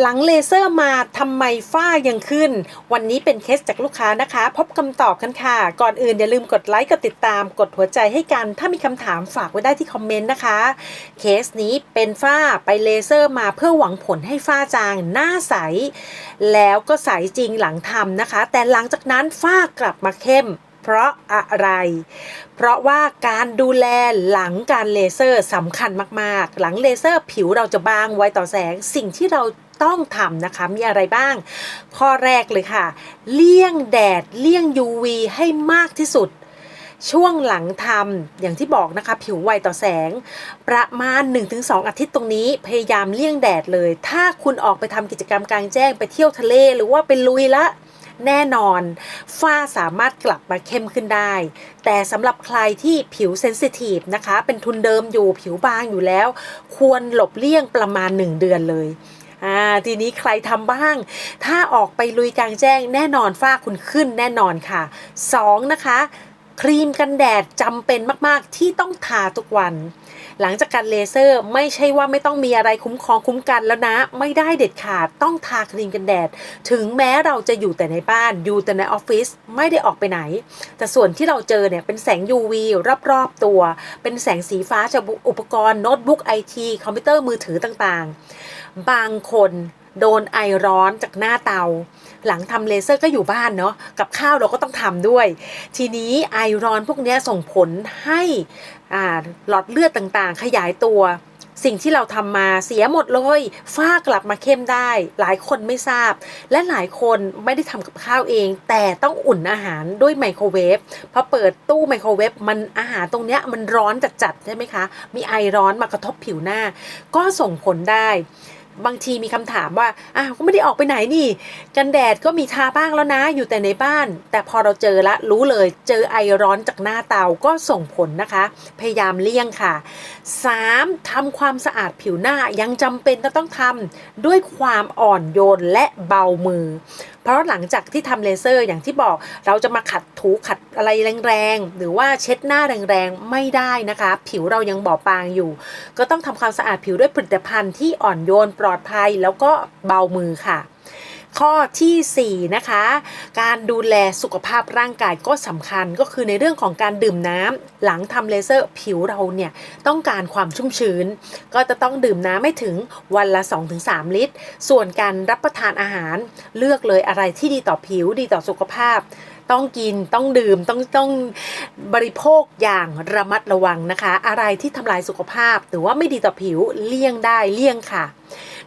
หลังเลเซอร์มาทำไมฝ้ายังขึ้น วันนี้เป็นเคสจากลูกค้านะคะ พบคำตอบกันค่ะ ก่อนอื่นอย่าลืมกดไลค์กดติดตาม กดหัวใจให้กัน ถ้ามีคำถามฝากไว้ได้ที่คอมเมนต์นะคะ เคสนี้เป็นฝ้าไปเลเซอร์มาเพื่อหวังผลให้ฝ้าจางหน้าใส แล้วก็ใสจริงหลังทำนะคะ แต่หลังจากนั้นฝ้ากลับมาเข้มเพราะอะไร เพราะว่าการดูแลหลังการเลเซอร์สำคัญมาก ๆ หลังเลเซอร์ผิวเราจะบางไวต่อแสง สิ่งที่เรา ต้องทำนะคะ มีอะไรบ้าง ข้อแรกเลยค่ะ เลี่ยงแดด เลี่ยง UV ให้มากที่สุด ช่วงหลังทำอย่างที่บอกนะคะ ผิวไวต่อแสง ประมาณ 1-2 อาทิตย์ตรงนี้ พยายามเลี่ยงแดดเลย ถ้าคุณออกไปทำกิจกรรมกลางแจ้งไปเที่ยวทะเล หรือว่าไปลุยละแน่นอน ฝ้าสามารถกลับมาเข้มขึ้นได้ แต่สำหรับใครที่ผิวเซนซิทีฟนะคะ เป็นทุนเดิมอยู่ผิวบางอยู่แล้ว ควรหลบเลี่ยงประมาณ 1 เดือนเลย อ่าทีนี้ใครทำบ้าง ถ้าออกไปลุยกลางแจ้งแน่นอนฝ้าคุณขึ้นแน่นอนค่ะ 2 นะคะ ครีมกันแดดจำเป็นมากๆที่ต้องทาทุกวัน หลังจากการเลเซอร์ไม่ใช่ว่าไม่ต้องมีอะไรคุ้มครองคุ้มกันแล้วนะ ไม่ได้เด็ดขาดต้องทาครีมกันแดด ถึงแม้เราจะอยู่แต่ในบ้านอยู่แต่ในออฟฟิศไม่ได้ออกไปไหน แต่ส่วนที่เราเจอเนี่ยเป็นแสง UV รอบๆตัว เป็นแสงสีฟ้าจากอุปกรณ์โน้ตบุ๊กไอทีคอมพิวเตอร์มือถือต่างๆ บางคน โดนไอร้อนจากหน้าเตา หลังทำเลเซอร์ก็อยู่บ้านเนาะกับข้าวเราก็ต้องทำด้วย ทีนี้ไอร้อนพวกนี้ส่งผลให้อ่าหลอดเลือดต่างๆ ขยายตัว สิ่งที่เราทำมาเสียหมดเลยฝ้ากลับมาเข้มได้ หลายคนไม่ทราบ และหลายคนไม่ได้ทำกับข้าวเอง แต่ต้องอุ่นอาหารด้วยไมโครเวฟพอเปิดตู้ไมโครเวฟมันอาหารตรงเนี้ยมันร้อนจัดๆใช่ไหมคะ มีไอร้อนมากระทบผิวหน้า ก็ส่งผลได้ บางทีมีคำถามว่าอ้าวก็ไม่ได้ออกไปไหนนี่ กันแดดก็มีทาบ้างแล้วนะ อยู่แต่ในบ้าน แต่พอเราเจอละรู้เลย เจอไอร้อนจากหน้าเตาก็ส่งผลนะคะ พยายามเลี่ยงค่ะ 3. ทำความสะอาดผิวหน้ายังจำเป็นจะต้องทำด้วยความอ่อนโยนและเบามือ เพราะหลังจากที่ทำเลเซอร์อย่างที่บอกเราจะมาขัดถูขัดอะไรแรงๆ หรือว่าเช็ดหน้าแรงๆ ไม่ได้นะคะ ผิวเรายังบอบบางอยู่ ก็ต้องทำความสะอาดผิวด้วยผลิตภัณฑ์ที่อ่อนโยนลอดภัยแล้วก็เบามือค่ะข้อทีสี่ 4 นะคะ การดูแลสุขภาพร่างกายก็สำคัญก็คือในเรื่องของการดื่มน้ำหลังทำเลเซอร์ผิวเราเนี่ยต้องการความชุ่มชื้น ก็จะต้องดื่มน้ำไม่ถึงวันละ 2-3 ลิตร ส่วนการรับประทานอาหารเลือกเลยอะไรที่ดีต่อผิวดีต่อสุขภาพ ต้องกินต้องดื่มต้องต้องบริโภคอย่างระมัดระวังนะคะ อะไรที่ทำลายสุขภาพ หรือว่าไม่ดีต่อผิวเลี่ยงได้เลี่ยงค่ะ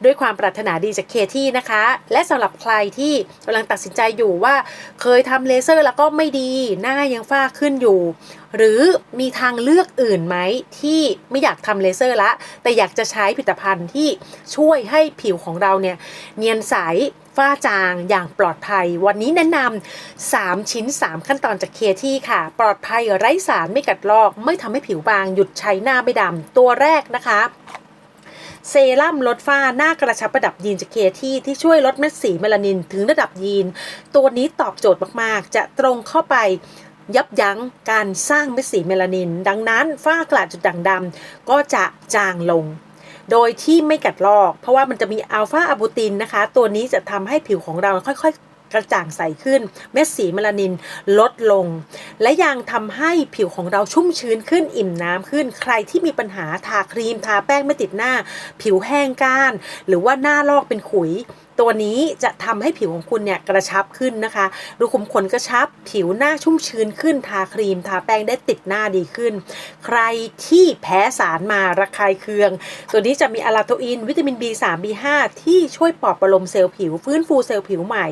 ด้วยความปรารถนาดีจากเคที่นะคะ และสำหรับใครที่กำลังตัดสินใจอยู่ว่าเคยทำเลเซอร์แล้วก็ไม่ดี หน้ายังฝ้าขึ้นอยู่ หรือมีทางเลือกอื่นไหมที่ไม่อยากทำเลเซอร์ละ แต่อยากจะใช้ผลิตภัณฑ์ที่ช่วยให้ผิวของเราเนี่ยเนียนใสฝ้าจางอย่างปลอดภัย วันนี้แนะนำ3ชิ้น 3 ขั้นตอนจากเคที่ค่ะ ปลอดภัยไร้สารไม่กัดลอก ไม่ทำให้ผิวบางหยุดใช้หน้าไม่ดำตัวแรกนะคะ เซรั่มลดฝ้าหน้ากระชับระดับยีนจากเคที่ ที่ช่วยลดเม็ดสีเมลานินถึงระดับยีน ตัวนี้ตอบโจทย์มากๆ จะตรงเข้าไปยับยั้งการสร้างเม็ดสีเมลานิน ดังนั้นฝ้ากระจุดด่างดำก็จะจางลง โดยที่ไม่กัดลอก เพราะว่ามันจะมีอัลฟาอะบูตินนะคะ ตัวนี้จะทำให้ผิวของเราค่อยๆ กระจ่างใสขึ้น เม็ดสีเมลานินลดลง และยังทำให้ผิวของเราชุ่มชื้นขึ้นอิ่มน้ำขึ้น ใครที่มีปัญหาทาครีมทาแป้งไม่ติดหน้า ผิวแห้งก้าน หรือว่าหน้าลอกเป็นขุย ตัวนี้จะทำให้ผิวของคุณเนี่ยกระชับขึ้นนะคะรูขุมขนกระชับ ผิวหน้าชุ่มชื้นขึ้น ทาครีม ทาแป้งได้ติดหน้าดีขึ้น ใครที่แพ้สารมาระคายเคือง ตัวนี้จะมีอะลาโทอิน วิตามิน B3 B5 ที่ช่วยปลอบประโลมเซลล์ผิว ฟื้นฟูเซลล์ผิวใหม่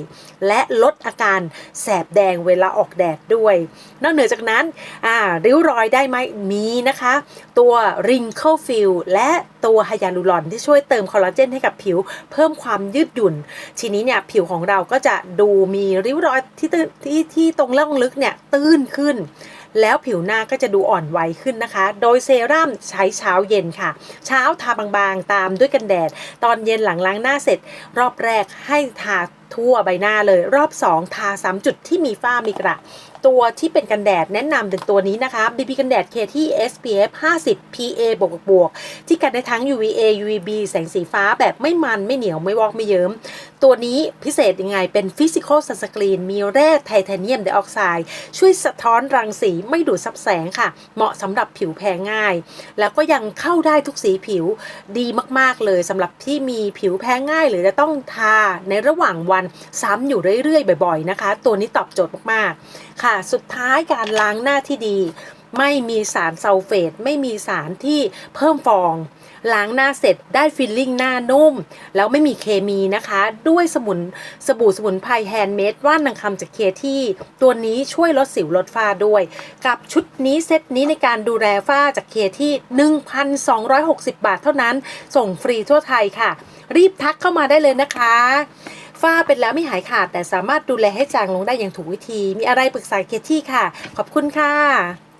และลดอาการแสบแดงเวลาออกแดดด้วย นอกเหนือจากนั้น อ่า ริ้วรอยได้ไหมมีนะคะ ตัว Wrinkle Fill และ ตัวไฮยาลูรอนที่ช่วยเติมคอลลาเจนให้กับผิว เพิ่มความยืดหยุ่น ทีนี้เนี่ยผิวของเราก็จะดูมีริ้วรอยที่ตื้นที่ที่ตรงล่องลึกเนี่ยตื้นขึ้น แล้วผิวหน้าก็จะดูอ่อนไหวขึ้นนะคะ โดยเซรั่มใช้เช้าเย็นค่ะ เช้าทาบางๆ ตามด้วยกันแดด ตอนเย็นหลังล้างหน้าเสร็จ รอบแรกให้ทาทั่วใบหน้าเลย รอบ 2 ทา3จุดที่มีฝ้ามีกระ ตัวที่เป็นกันแดดแนะนำเป็นตัวนี้นะคะ BB กันแดด KT SPF 50 PA บวกบวกที่กันได้ทั้ง UVA UVB แสงสีฟ้าแบบไม่มันไม่เหนียวไม่วอกไม่เยิ้ม ตัวนี้พิเศษยังไงเป็น Physical Sunscreen มีแร่ไทเทเนียมไดออกไซด์ช่วยสะท้อนรังสีไม่ดูดซับแสงค่ะ เหมาะสำหรับผิวแพ้ง่าย แล้วก็ยังเข้าได้ทุกสีผิวดีมากๆเลยสำหรับที่มีผิวแพ้ง่าย หรือจะต้องทาในระหว่างวันซ้ำอยู่เรื่อยๆ บ่อยๆนะคะ ตัวนี้ตอบโจทย์มากๆ ค่ะสุดท้ายการล้างหน้าที่ดี ไม่มีสารซัลเฟต ไม่มีสารที่เพิ่มฟอง ล้างหน้าเสร็จได้ฟิลลิ่งหน้านุ่ม แล้วไม่มีเคมีนะคะ ด้วยสมุนสบู่สมุนไพรแฮนด์เมดว่านนางคำจากเคที่ ตัวนี้ช่วยลดสิวลดฝ้าด้วย กับชุดนี้เซตนี้ในการดูแลฝ้าจากเคที่ 1,260 บาทเท่านั้น ส่งฟรีทั่วไทยค่ะ รีบทักเข้ามาได้เลยนะคะ ฝ้าเป็นแล้วไม่หายขาด แต่สามารถดูแลให้จางลงได้อย่างถูกวิธี มีอะไรปรึกษาเคที่ค่ะ ขอบคุณค่ะ